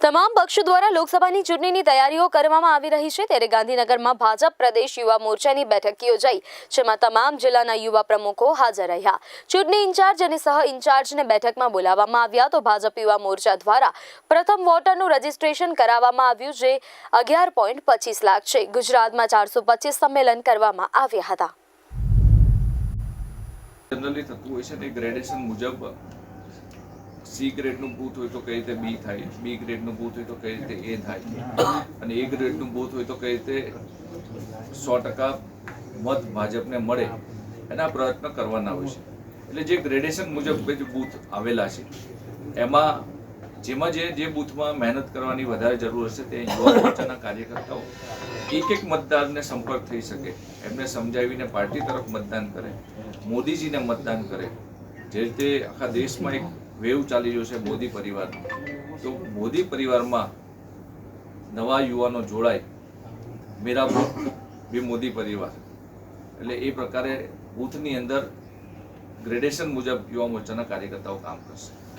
તમામ પક્ષો દ્વારા લોકસભાની ચૂંટણીની તૈયારીઓ કરવામાં આવી રહી છે. ત્યારે ગાંધીનગરમાં ભાજપ પ્રદેશ યુવા મોરચાની બેઠક યોજાઈ, જેમાં તમામ જિલ્લાના યુવા પ્રમુખો હાજર રહ્યા. ચૂંટણી ઇન્ચાર્જ અને સહ ઇન્ચાર્જને બેઠકમાં બોલાવવામાં આવ્યા તો ભાજપ યુવા મોરચા દ્વારા પ્રથમ વોટરનું રજીસ્ટ્રેશન કરાવવામાં આવ્યું, જે અગિયાર પોઈન્ટ પચીસ લાખ છે. ગુજરાતમાં ચારસો પચીસ સંમેલન કરવામાં આવ્યા હતા. જનરલી થતું હોય છે તે ગ્રેડેશન મુજબ સી ગ્રેડનું બૂથ હોય તો કઈ રીતે બી થાય, બી ગ્રેડનું બૂથ હોય તો કઈ રીતે એ થાય. અને એ ગ્રેડનું બૂથ હોય તો કઈ રીતે સો ટકા મત ભાજપને મળે એના પ્રયત્ન કરવાના હોય છે. એટલે જે ગ્રેડેશન મુજબ જે બૂથ આવેલા છે, એમાં જેમાં જે જે બૂથમાં મહેનત કરવાની વધારે જરૂર હશે તે યુવા મોરચાના કાર્યકર્તાઓ એક એક મતદારને સંપર્ક થઈ શકે, એમને સમજાવીને પાર્ટી તરફ મતદાન કરે, મોદીજીને મતદાન કરે. જે રીતે આખા દેશમાં એક વેવ ચાલી રહ્યો છે મોદી પરિવારનો તો મોદી પરિવારમાં નવા યુવાનો જોડાય. મેરા બુથ બી મોદી પરિવાર. એટલે એ પ્રકારે બૂથની અંદર ગ્રેડેશન મુજબ યુવા મોરચાના કાર્યકર્તાઓ કામ કરશે.